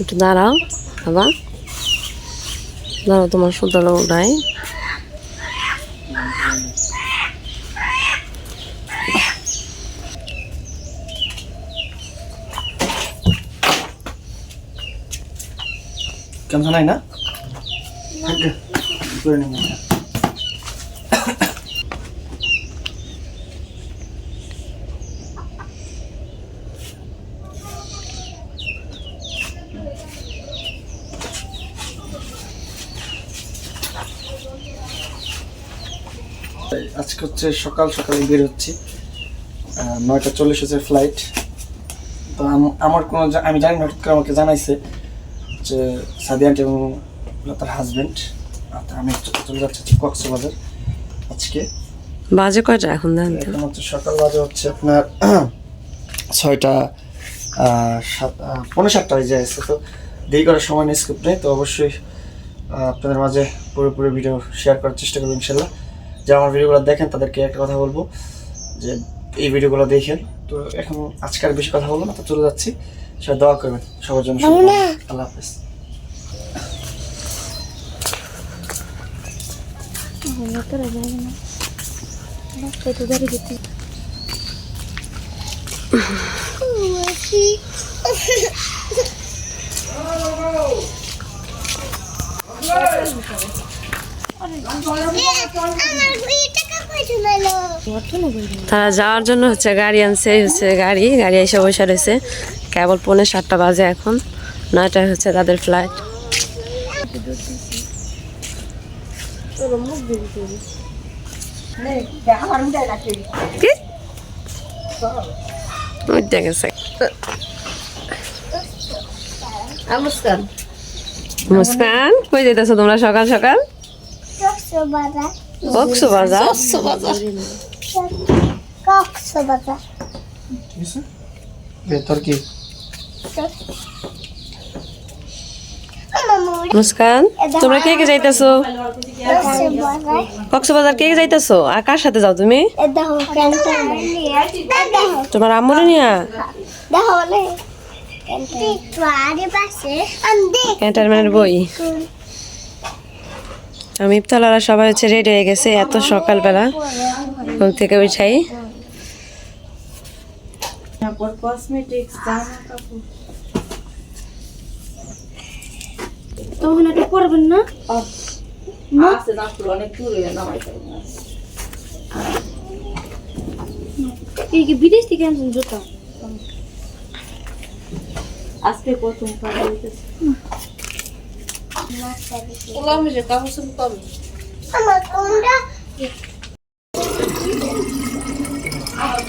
একটু দাঁড়াও বাবা। দাঁড়াও তোমার সুতরাং ওটাই কেমন নাই না? আজকে হচ্ছে সকাল সকালে বের হচ্ছি। নয়টা চল্লিশ হচ্ছে ফ্লাইট তো আমার কোনো আমি জানি না আমাকে জানাইছে। যে সাদি আন্টি এবং তার হাজবেন্ড আমি চ- চলে যাচ্ছি হচ্ছে কক্সবাজার আজকে। বাজে কয়টা এখন দেন এখন হচ্ছে সকাল বাজে হচ্ছে আপনার ছয়টা আহ, সাত আহ, পৌনে সাতটা হয়ে যায় তো দেরি করার সময় নেই স্ক্রিপ্ট নেই তো অবশ্যই আপনাদের মাঝে পুরোপুরি ভিডিও শেয়ার করার চেষ্টা করব ইনশাল্লাহ যারা আমার ভিডিওগুলো দেখেন তাদেরকে একটা কথা বলব যে এই ভিডিওগুলো দেখেন তো এখন আজকে আর বেশি কথা বলব না তো চলে যাচ্ছি। সবাই দোয়া করবেন। সবার জন্য আল্লাহ হাফেজ। তারা যাওয়ার জন্য হচ্ছে গাড়ি আনছে হচ্ছে গাড়ি গাড়ি এসে বসে রয়েছে। কেবল পৌনে সাতটা বাজে এখন। নয়টায় হচ্ছে তাদের ফ্লাইট মুস্কান কই যেতেছো তোমরা সকাল সকাল? কক্সবাজার। আছে তোর কি? মুস্কান তোমরা কে কে যাইতেছো? কক্সবাজার কে কে যাইতেছো? আর কার সাথে যাও তুমি? তোমার আম্মুরে নিয়া? ক্যান্টারম্যানের বই। আমি ইফতালারা সবাই হচ্ছে রেডি হয়ে গেছে এত সকালবেলা। ঘুম থেকে উঠাই। তখন এটা করবেন না? এই কি বিদেশ থেকে আনছেন জুতা? আজকে প্রথম কাজ হইতেছে।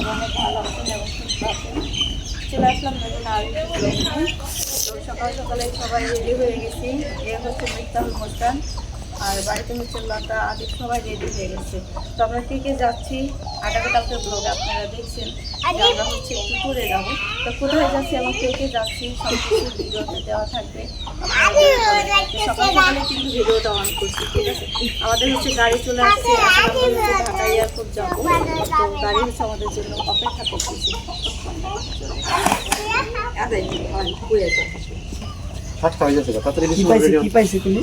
সবাই অনেক ভালো আছেন এবং সুস্থ আছেন চলে আসলাম নতুন সকাল সকালে সবাই রেডি হয়ে গেছি। এ হচ্ছে মিফতাহুল মোস্তান আর বাড়িতে হচ্ছে লতা আদি সবাই রেডি হয়ে গেছে। তো আমরা কে কে যাচ্ছি? আটাকা কালকে ব্লগে আপনারা দেখছেন। যে আমরা হচ্ছে একটু ট্যুরে যাব। তো কোথায় যাচ্ছি? এবং কে কে যাচ্ছি? সব কিছু ভিডিওতে দেওয়া থাকবে। সকাল সকালে কিন্তু ভিডিওটা অন করছি ঠিক আছে? আমাদের হচ্ছে গাড়ি চলে আসছে। এখন আমরা হচ্ছে ঢাকা এয়ারপোর্ট যাব। তো গাড়ি হচ্ছে আমাদের জন্য অপেক্ষা করতেছি। কি পাইছে? কি পাইছে তুমি?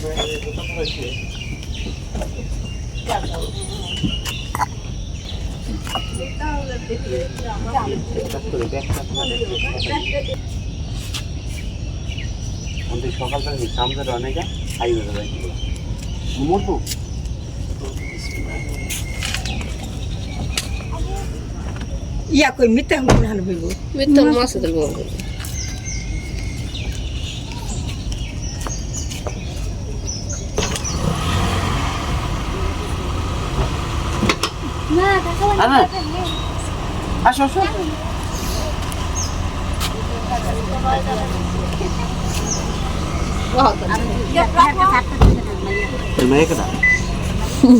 থেকে সামনে অনেকে খাই হয়ে ইয়া কই মিথ্যা মনে হান বলব মিথ্যা মাছ দিল না কাকা আরে আসো আসো।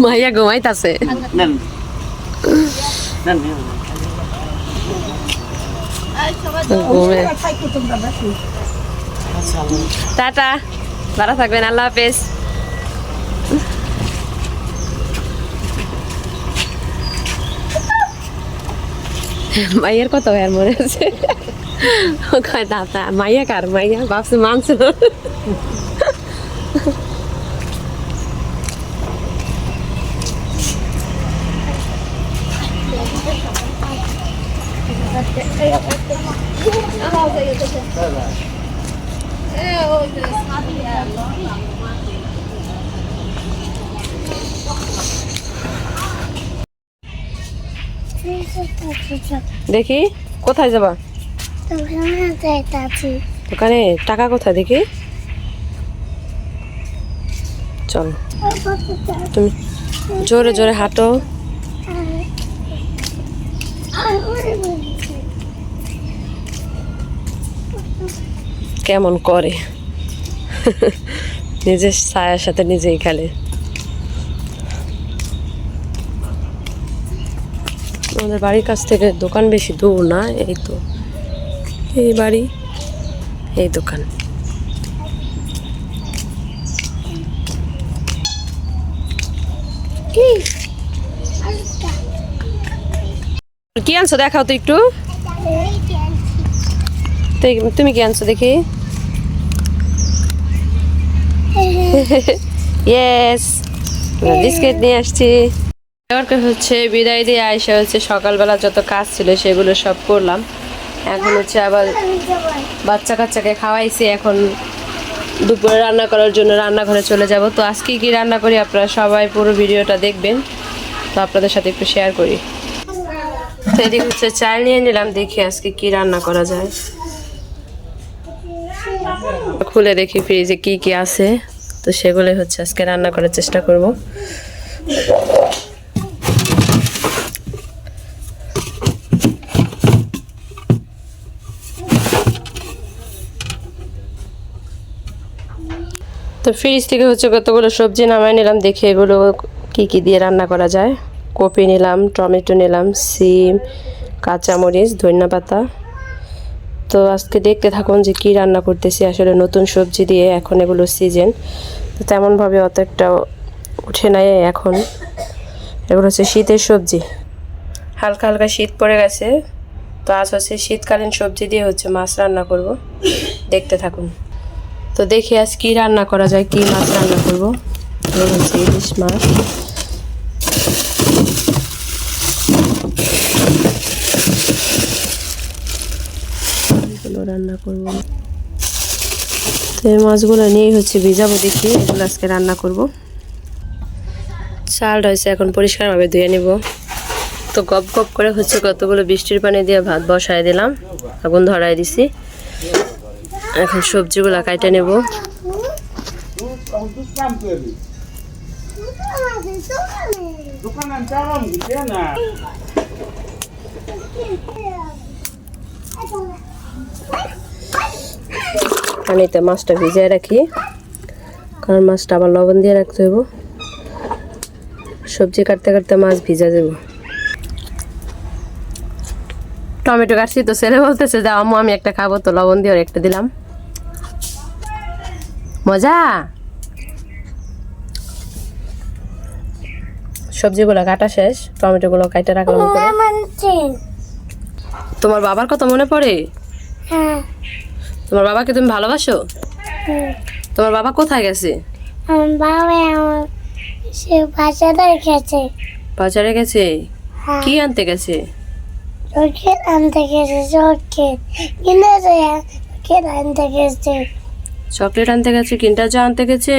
মাইয়া ঘুমাইতাছে। দাদা টাটা। ভালো থাকবেন আল্লাহ হাফেজ। মাইয়ের কত ভাইয়ার মনে আছে? মাইয়া কার? মাইয়া ভাবছে মাংস। দেখি, কোথায় যাবা? দোকানে টাকা কোথায় দেখি? চল। তুমি জোরে জোরে হাঁটো। কেমন করে? নিজের ছায়ার সাথে নিজেই খেলে। আমাদের বাড়ির কাছ থেকে দোকান বেশি দূর না এই তো। এই বাড়ি এই দোকান। কি? আনছো? দেখাও তো একটু। তুমি কি আনছো দেখি? ইয়েস বিস্কিট নিয়ে আসছি। এবারকে হচ্ছে বিদায় দিয়ে আয়সা হচ্ছে সকালবেলা যত কাজ ছিল সেগুলো সব করলাম। এখন হচ্ছে আবার বাচ্চা কাচ্চাকে খাওয়াইছি, এখন দুপুরে রান্না করার জন্য রান্নাঘরে চলে যাব। তো আজকে কি রান্না করি আপনারা সবাই পুরো ভিডিওটা দেখবেন। তো আপনাদের সাথে একটু শেয়ার করি। তো এদিকে হচ্ছে চাল নিয়ে নিলাম, দেখি আজকে কি রান্না করা যায়। খুলে দেখি ফ্রিজে কি কি আছে। তো সেগুলোই হচ্ছে আজকে রান্না করার চেষ্টা করব। তো ফ্রিজ থেকে হচ্ছে কতগুলো সবজি নামাই নিলাম, দেখি এগুলো কি কি দিয়ে রান্না করা যায়। কপি নিলাম, টমেটো নিলাম, সিম, কাঁচামরিচ, ধনিয়া পাতা। তো আজকে দেখতে থাকুন যে কি রান্না করতেছি, আসলে নতুন সবজি দিয়ে এখন এগুলো সিজন তো তেমনভাবে অত একটা উঠে নাই এখন। এগুলো হচ্ছে শীতের সবজি। হালকা হালকা শীত পড়ে গেছে। তো আজ হচ্ছে শীতকালীন সবজি দিয়ে হচ্ছে মাছ রান্না করব। দেখতে থাকুন। তো দেখি আজ কী রান্না করা যায়, কী মাছ রান্না করব। হচ্ছে ইলিশ মাছ। রান্না করব। তো এই মাছগুলো নিয়েই হচ্ছে ভিজাবো দেখি, এগুলো আজকে রান্না করব। চাল হয়েছে এখন পরিষ্কারভাবে ধুয়ে নেব। তো গপ গপ করে হচ্ছে কতগুলো বৃষ্টির পানি দিয়ে ভাত বসায় দিলাম, আগুন ধরায় দিছি। এখন সবজিগুলো কাইটে নেব। পানিতে মাছটা ভিজিয়ে রাখি, কারণ মাছটা আবার লবণ দিয়ে রাখতে হইব। সবজি কাটতে কাটতে মাছ ভিজা যাব। টমেটো কাটছি তো ছেলে বলতেছে যে আমি একটা খাব, তো লবণ দিয়ে ওর একটা দিলাম। মজা? সবজিগুলো কাটা শেষ টমেটোগুলো কাটে রাখলাম তোমার বাবার কথা মনে পড়ে? হ্যাঁ। তোমার বাবাকে তুমি ভালোবাসো? তোমার বাবা কোথায় গেছে? বাজারে গেছে। হ্যাঁ। কি আনতে গেছে? চোখের আনতে গেছে কিনেছে চোখের আনতে গেছে। চকলেট আনতে গেছে কিনটা যা আনতে গেছে?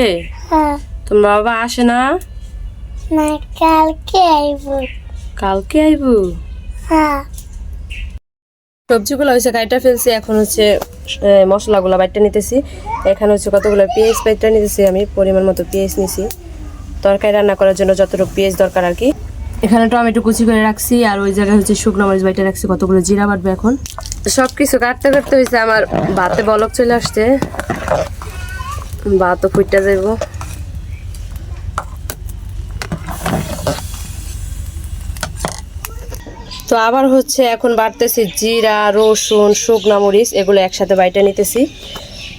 হ্যাঁ। তোমার বাবা আসে না? কালকে আইব। কালকে আইবো? হ্যাঁ। সবজিগুলো হয়েছে কাইটা ফেলছি এখন হচ্ছে মশলাগুলো বাইটটা নিতেছি। এখানে হচ্ছে কতগুলো পেঁয়াজ বাইটটা নিতেছি আমি পরিমাণ মতো পেঁয়াজ নিছি। তরকারি রান্না করার জন্য যতটুকু পেঁয়াজ দরকার আর কি। এখানে টমেটো কুচি করে রাখছি আর ওই জায়গায় হচ্ছে শুকনো মরিচ বাইটে রাখছি কতগুলো জিরা বাটবে এখন। সব কিছু কাটতে কাটতে হয়েছে আমার ভাতে বলক চলে আসছে। ভাতও ফুটটা যাইব। তো আবার হচ্ছে এখন বাড়তেছি জিরা, রসুন, শুকনা মরিচ, এগুলো একসাথে বাইটা নিতেছি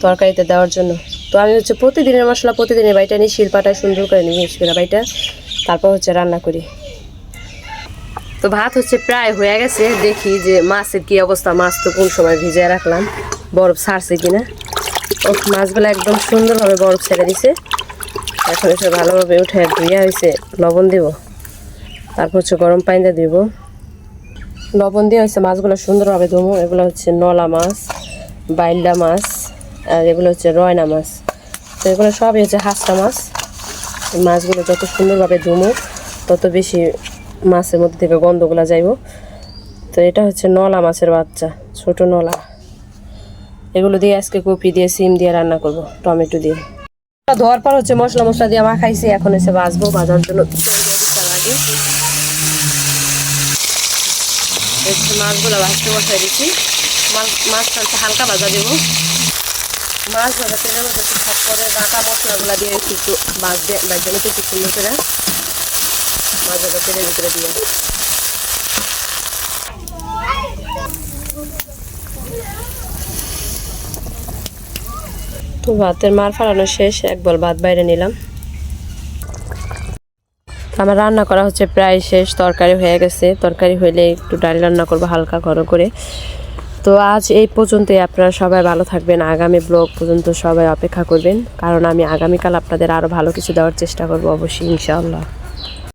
তরকারিতে দেওয়ার জন্য। তো আমি হচ্ছে প্রতিদিনের মশলা প্রতিদিনের বাইটা নিই, শিলপাটায় সুন্দর করে নিই মিক্স করে বাইটা, তারপর হচ্ছে রান্না করি। তো ভাত হচ্ছে প্রায় হয়ে গেছে। দেখি যে মাছের কি অবস্থা, মাছ তো কোন সময় ভিজিয়ে রাখলাম। বরফ ছাড়ছে কিনা? ও মাছগুলো একদম সুন্দরভাবে বরফ ছেড়ে দিছে। এখন হচ্ছে ভালোভাবে উঠে ধুইয়া হয়েছে লবণ দিব। তারপর হচ্ছে গরম পানি দিয়ে দিব। লবণ দিয়ে হচ্ছে মাছগুলো সুন্দরভাবে ধুমো। এগুলো হচ্ছে নলা মাছ বাইল্লা মাছ, আর এগুলো হচ্ছে রয়না মাছ। তো এগুলো সবই হচ্ছে হাঁসটা মাছ। মাছগুলো যত সুন্দরভাবে ধুমো, তত বেশি মাছের মধ্যে থেকে গন্ধগুলা যাইব। তো এটা হচ্ছে নলা মাছের বাচ্চা, ছোট নলা। এগুলো দিয়ে আজকে কপি দিয়ে, সিম দিয়ে রান্না করব, টমেটো দিয়ে। ধোয়ার পর হচ্ছে মশলা মশলা দিয়ে মাখাইছি, এখন এসে বাজবো বাজার জন্য মাছগুলো ভাজতে বসাই দিচ্ছি মাছ মাছটা হচ্ছে হালকা ভাজা দেব। মাছ ভাজা তেলের মধ্যে করে রাখা মশলাগুলো দিয়ে একটু মাছ দিয়ে একটু সুন্দর করে। তেলের ভিতরে দিয়ে তো ভাতের মার ফালানো শেষ, এক বল ভাত বাইরে নিলাম। আমার রান্না করা হচ্ছে প্রায় শেষ, তরকারি হয়ে গেছে। তরকারি হইলে একটু ডাল রান্না করব, হালকা ঘন করে। তো আজ এই পর্যন্তই, আপনারা সবাই ভালো থাকবেন। আগামী ব্লগ পর্যন্ত সবাই অপেক্ষা করবেন, কারণ আমি আগামীকাল আপনাদের আরও ভালো কিছু দেওয়ার চেষ্টা করব, অবশ্যই, ইনশাআল্লাহ।